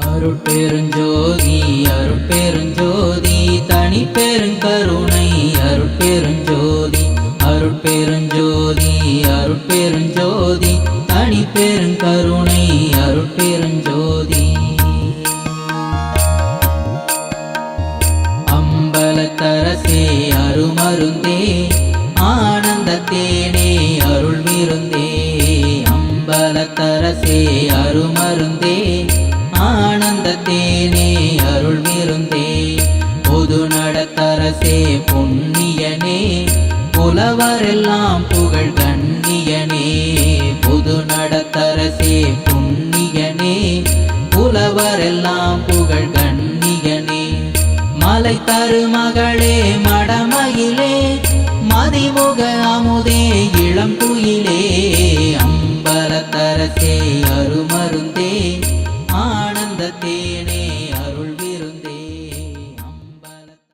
அருட்பெருஞ்சோதி அருட்பெருஞ்சோதி தனி பெருங்கருணை அருட்பெருஞ்சோதி அருட்பெருஞ்சோதி அருட்பெருஞ்சோதி தனி பெருங்கருணை அருட்பெருஞ்சோதி. அம்பலத்தரசே அருமருந்தே ஆனந்த தேனே அருள் விருந்தே அம்பலத்தரசே அருமருந்தே நடத்தரசே புண்ணியனே. புலவரெல்லாம் புகழ் கண்ணியனே. புது நடத்தரசே புண்ணியனே. புலவரெல்லாம் புகழ் கண்ணியனே. மலை தரு மகளே மடமயிலே. மதிமுக அமுதே இளம் குயிலே. அம்பலத்தரசே அருமருந்தே. ஆனந்த தேனே.